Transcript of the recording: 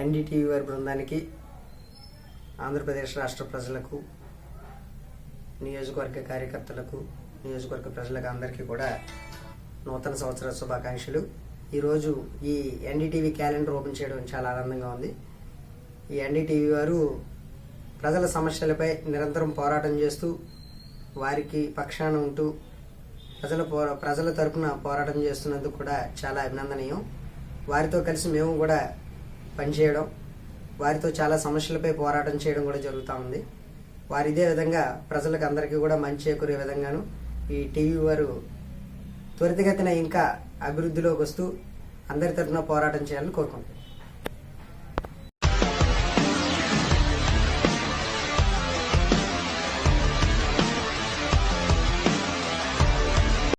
NDTV వారి బృందానికి ఆంధ్రప్రదేశ్ రాష్ట్ర ప్రజలకు నియోజకవర్గ కార్యకర్తలకు నియోజకవర్గ ప్రజలకు అందరికీ కూడా నూతన సంవత్సర శుభాకాంక్షలు. ఈరోజు ఈ ఎన్డీటీవీ క్యాలెండర్ ఓపెన్ చేయడం చాలా ఆనందంగా ఉంది. ఈ ఎన్డీటీవీ వారు ప్రజల సమస్యలపై నిరంతరం పోరాటం చేస్తూ వారికి పక్షాన ఉంటూ ప్రజల పోరా ప్రజల తరపున పోరాటం చేస్తున్నందుకు కూడా చాలా అభినందనీయం. వారితో కలిసి మేము కూడా పనిచేయడం వారితో చాలా సమస్యలపై పోరాటం చేయడం కూడా జరుగుతూ ఉంది. వారు ఇదే విధంగా ప్రజలకు అందరికీ కూడా మంచి చేకూరే విధంగాను ఈ టీవీ వారు త్వరితగతిన ఇంకా అభివృద్ధిలోకి వస్తూ అందరి తరపున పోరాటం చేయాలని కోరుకుంటున్నాం.